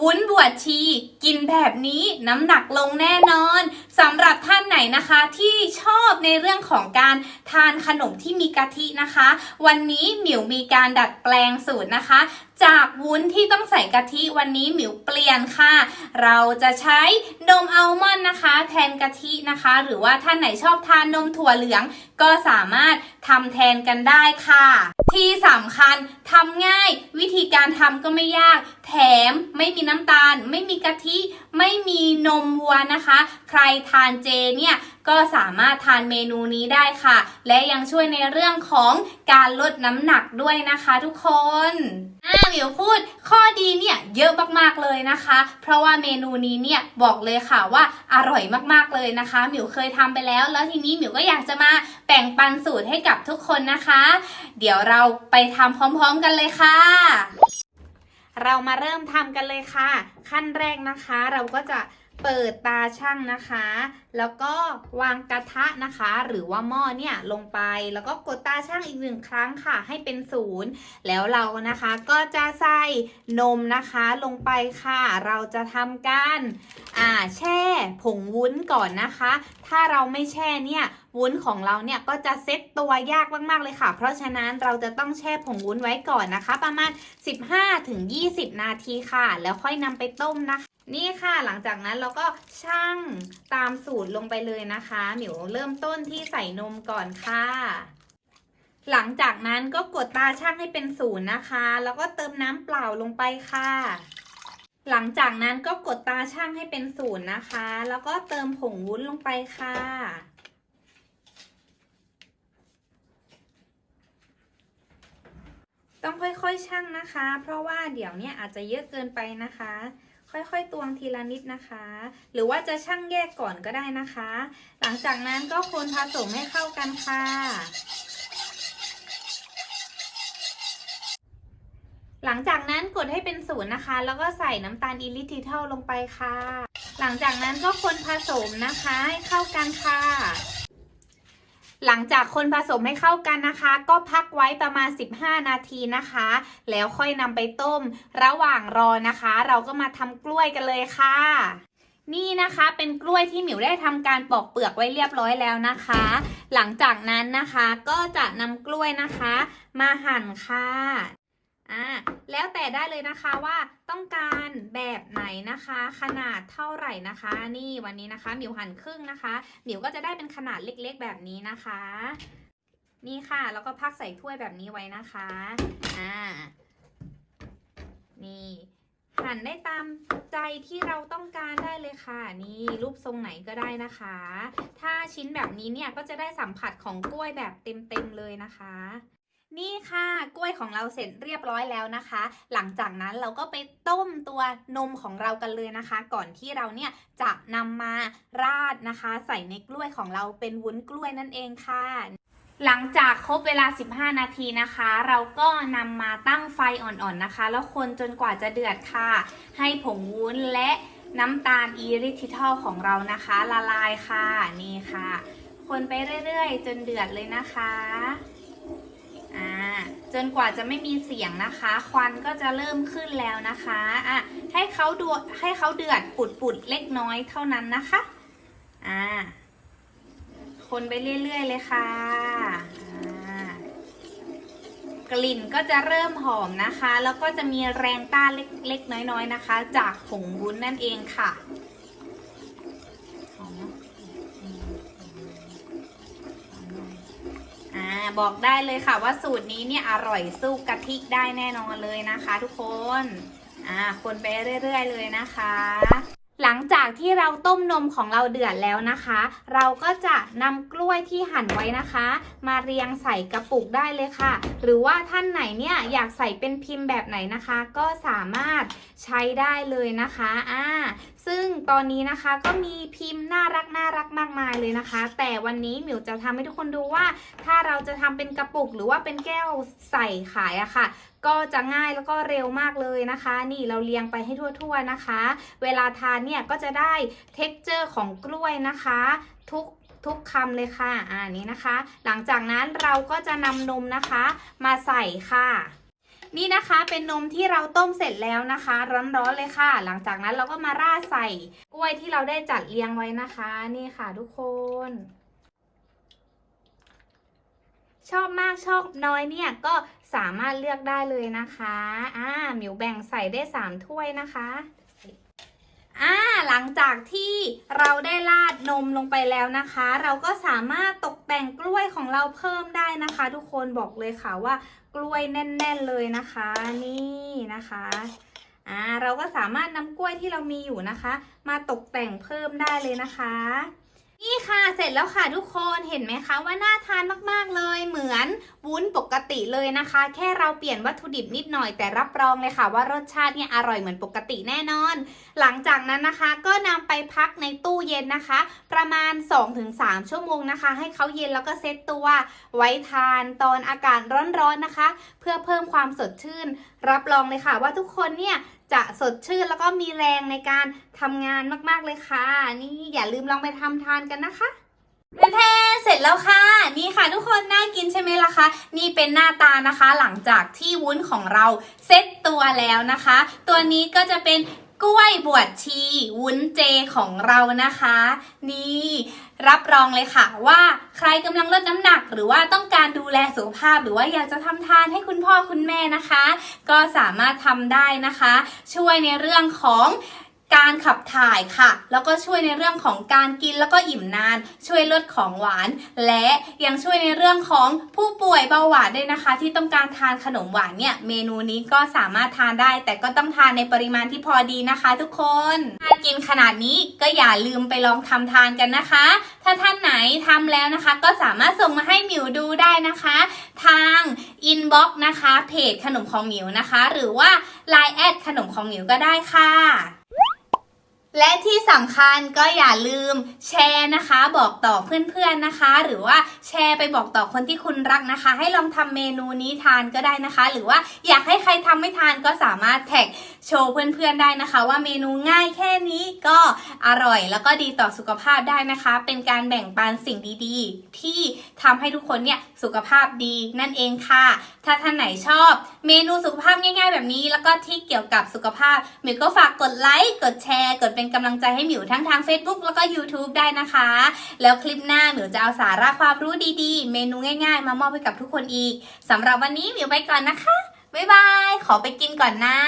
วุ้นบวชชี กินแบบนี้น้ำหนักลงแน่นอนสำหรับท่านไหนนะคะที่ชอบในเรื่องของการทานขนมที่มีกะทินะคะ วันนี้หมิวมีการดัดแปลงสูตรนะคะ จากวุ้นที่ต้องใส่กะทิวันนี้หมิวเปลี่ยนค่ะ เราจะใช้นมอัลมอนด์นะคะ แทนกะทินะคะ หรือว่าท่านไหนชอบทานนมถั่วเหลือง ก็สามารถทำแทนกันได้ค่ะ ที่สำคัญทำง่าย วิธีการทำก็ไม่ยาก แถมไม่มีน้ำตาล ไม่มีกะทิ ไม่มีนมวัวนะคะ ใครทานเจเนี่ยก็สามารถทานเมนูนี้ได้ค่ะ และยังช่วยในเรื่องของการลดน้ำหนักด้วยนะคะทุกคนอ่าหมิวพูดข้อดีเนี่ยเยอะมากๆเลยนะคะ เพราะว่าเมนูนี้เนี่ยบอกเลยค่ะว่าอร่อยมากๆเลยนะคะ หมิวเคยทำไปแล้ว แล้วทีนี้หมิวก็อยากจะมาแบ่งปันสูตรให้กับทุกคนนะคะ เดี๋ยวเราไปทำพร้อมๆกันเลยค่ะเรามาเริ่มทำกันเลยค่ะ ขั้นแรกนะคะ เราก็จะ เปิดตาช่างนะคะ แล้วก็วางกระทะนะคะ หรือว่าหม้อเนี่ยลงไป แล้วก็กดตาช่างอีกหนึ่งครั้งค่ะ ให้เป็นศูนย์แล้วเรานะคะ ก็จะใส่นมนะคะลงไปค่ะ เราจะทำการอ่าแช่ผงวุ้นก่อนนะคะ ถ้าเราไม่แช่เนี่ย วุ้นของเราเนี่ยก็จะเซ็ตตัวยากมากๆเลยค่ะ เพราะฉะนั้นเราจะต้องแช่ผงวุ้นไว้ก่อนนะคะ ประมาณ 15-20 นาทีค่ะ แล้วค่อยนำไปต้มนะคะนี่ค่ะหลังจากนั้นเราก็ชั่งตามสูตรลงไปเลยนะคะหมิวเริ่มต้นที่ใส่นมก่อนค่ะ หลังจากนั้นก็กดตาช่างให้เป็นศูนย์นะคะ แล้วก็เติมน้ำเปล่าลงไปค่ะ หลังจากนั้นก็กดตาช่างให้เป็นศูนย์นะคะ แล้วก็เติมผงวุ้นลงไปค่ะ ต้องค่อยๆชั่งนะคะ เพราะว่าเดี๋ยวเนี้อาจจะเยอะเกินไปนะคะ ค่อยๆตวงทีละนิดนะคะ หรือว่าจะชั่งแยกก่อนก็ได้นะคะ หลังจากนั้นก็คนผสมให้เข้ากันค่ะ หลังจากนั้นกดให้เป็นศูนย์นะคะ แล้วก็ใส่น้ำตาลอิลิทิเทลลงไปค่ะ หลังจากนั้นก็คนผสมนะคะให้เข้ากันค่ะ หลังจากคนผสมให้เข้ากันนะคะ ก็พักไว้ประมาณ 15 นาทีนะคะ แล้วค่อยนำไปต้ม ระหว่างรอนะคะ เราก็มาทำกล้วยกันเลยค่ะ นี่นะคะเป็นกล้วยที่หมิวได้ทำการปอกเปลือกไว้เรียบร้อยแล้วนะคะ หลังจากนั้นนะคะก็จะนำกล้วยนะคะ มาหั่นค่ะ อ่าแล้วแต่ได้เลยนะคะว่าต้องการแบบไหนนะคะ ขนาดเท่าไหร่นะคะ นี่วันนี้นะคะหมิวหั่นครึ่งนะคะหมิวก็จะได้เป็นขนาดเล็กๆแบบนี้นะคะ นี่ค่ะ แล้วก็พักใส่ถ้วยแบบนี้ไว้นะคะอ่านี่หั่นได้ตามใจที่เราต้องการได้เลยค่ะ นี่รูปทรงไหนก็ได้นะคะ ถ้าชิ้นแบบนี้เนี่ยก็จะได้สัมผัสของกล้วยแบบเต็มๆเลยนะคะ นี่ค่ะกล้วยของเราเสร็จเรียบร้อยแล้วนะคะ หลังจากนั้นเราก็ไปต้มตัวนมของเรากันเลยนะคะ ก่อนที่เราเนี่ยจะนำมาราดนะคะ ใส่ในกล้วยของเราเป็นวุ้นกล้วยนั่นเองค่ะหลังจากครบเวลา 15 นาทีนะคะ เราก็นำมาตั้งไฟอ่อนๆนะคะ แล้วคนจนกว่าจะเดือดค่ะ ให้ผงวุ้นและน้ำตาลอีริทิทอลของเรานะคะ ละลายค่ะ นี่ค่ะ คนไปเรื่อยๆ จนเดือดเลยนะคะ จนกว่าจะไม่มีเสียงนะคะ ควันก็จะเริ่มขึ้นแล้วนะคะอะให้เขาดูให้เขาเดือดปุดๆเล็กน้อยเท่านั้นนะคะอ่าคนไปเรื่อยๆเลยค่ะกลิ่นก็จะเริ่มหอมนะคะ แล้วก็จะมีแรงต้านเล็กๆน้อยๆนะคะ จากผงวุ้นนั่นเองค่ะหอมเนอะอืมอ่า บอกได้เลยค่ะว่าสูตรนี้เนี่ยอร่อยสู้กะทิได้แน่นอนเลยนะคะ ทุกคนอ่าคนไปเรื่อย ๆ เลยนะคะ หลังจากที่เราต้มนมของเราเดือดแล้วนะคะ เราก็จะนำกล้วยที่หั่นไว้นะคะ มาเรียงใส่กระปุกได้เลยค่ะ หรือว่าท่านไหนเนี่ยอยากใส่เป็นพิมพ์แบบไหนนะคะ ก็สามารถใช้ได้เลยนะคะอ่าซึ่งตอนนี้นะคะก็มีพิมพ์น่ารักน่ารักมากมายเลยนะคะ แต่วันนี้หมิวจะทำให้ทุกคนดูว่า ถ้าเราจะทำเป็นกระปุกหรือว่าเป็นแก้วใส่ขายอะค่ะ ก็จะง่ายแล้วก็เร็วมากเลยนะคะ นี่เราเรียงไปให้ทั่วๆนะคะ เวลาทานเนี่ยก็จะได้เท็กเจอร์ของกล้วยนะคะ ทุกทุกคำเลยค่ะ อ่านี้นะคะ หลังจากนั้นเราก็จะนำนมนะคะ มาใส่ค่ะ นี่นะคะเป็นนมที่เราต้มเสร็จแล้วนะคะ ร้อนๆเลยค่ะ หลังจากนั้นเราก็มาราดใส่กล้วยที่เราได้จัดเรียงไว้นะคะ นี่ค่ะทุกคน ชอบมากชอบน้อยเนี่ยก็สามารถเลือกได้เลยนะคะอ่าหมิวแบ่งใส่ได้สามถ้วยนะคะ อ่าหลังจากที่เราได้ราดนมลงไปแล้วนะคะ เราก็สามารถตกแต่งกล้วยของเราเพิ่มได้นะคะ ทุกคนบอกเลยค่ะว่ากล้วยแน่น ๆเลยนะคะ นี่นะคะอ่าเราก็สามารถนำกล้วยที่เรามีอยู่นะคะ มาตกแต่งเพิ่มได้เลยนะคะ นี่ค่ะเสร็จแล้วค่ะทุกคนเห็นไหมคะว่าน่าทานมากๆเลยเหมือน วุ้นปกติเลยนะคะ แค่เราเปลี่ยนวัตถุดิบนิดหน่อยแต่รับรองเลยค่ะ ว่ารสชาติเนี่ยอร่อยเหมือนปกติแน่นอน หลังจากนั้นนะคะก็นำไปพักในตู้เย็นนะคะ ประมาณ 2-3 ชั่วโมงนะคะ ให้เขาเย็นแล้วก็เซตตัว ไว้ทานตอนอากาศร้อนๆนะคะ เพื่อเพิ่มความสดชื่น รับรองเลยค่ะ ว่าทุกคนเนี่ยจะสดชื่นแล้วก็มีแรงในการทำงานมากๆเลยค่ะ นี่อย่าลืมลองไปทำทานกันนะคะแท้เสร็จแล้วค่ะนี่ นะคะ นี่เป็นหน้าตานะคะ หลังจากที่วุ้นของเราเซ็ตตัวแล้วนะคะ ตัวนี้ก็จะเป็นกล้วยบวชชีวุ้นเจของเรานะคะ นี่รับรองเลยค่ะ ว่าใครกำลังลดน้ำหนัก หรือว่าต้องการดูแลสุขภาพ หรือว่าอยากจะทำทานให้คุณพ่อคุณแม่นะคะ ก็สามารถทำได้นะคะ ช่วยในเรื่องของ การขับถ่ายค่ะ แล้วก็ช่วยในเรื่องของการกินแล้วก็อิ่มนาน ช่วยลดของหวาน และยังช่วยในเรื่องของผู้ป่วยเบาหวานด้วยนะคะ ที่ต้องการทานขนมหวานเนี่ยเมนูนี้ก็สามารถทานได้ แต่ก็ต้องทานในปริมาณที่พอดีนะคะ ทุกคนถ้ากินขนาดนี้ก็อย่าลืมไปลองทำทานกันนะคะ ถ้าท่านไหนทำแล้วนะคะ ก็สามารถส่งมาให้หมิวดูได้นะคะ ทางอินบ็อกซ์นะคะเพจขนมของหมิวนะคะ หรือว่า Line แอดขนมของหมิวก็ได้ค่ะ และที่สำคัญก็อย่าลืมแชร์นะคะ บอกต่อเพื่อนๆนะคะ หรือว่าแชร์ไปบอกต่อคนที่คุณรักนะคะ ให้ลองทำเมนูนี้ทานก็ได้นะคะ หรือว่าอยากให้ใครทำไม่ทานก็สามารถแท็กโชว์เพื่อนๆได้นะคะ ว่าเมนูง่ายแค่นี้ก็อร่อย แล้วก็ดีต่อสุขภาพได้นะคะ เป็นการแบ่งปันสิ่งดีๆ ที่ทำให้ทุกคนเนี่ยสุขภาพดีนั่นเองค่ะ ถ้าท่านไหนชอบ เมนูสุขภาพง่าย ๆ แบบนี้ แล้วก็ที่เกี่ยวกับสุขภาพมิวก็ฝากกดไลค์กดแชร์กดเป็นกำลังใจให้หมิวทั้งทาง Facebook แล้วก็ YouTube ได้นะคะ แล้วคลิปหน้าหมิวจะเอาสาระความรู้ดีๆ เมนูง่ายๆ มามอบให้กับทุกคนอีกสำหรับวันนี้หมิวไปก่อนนะคะบ๊ายบาย ขอไปกินก่อนนะ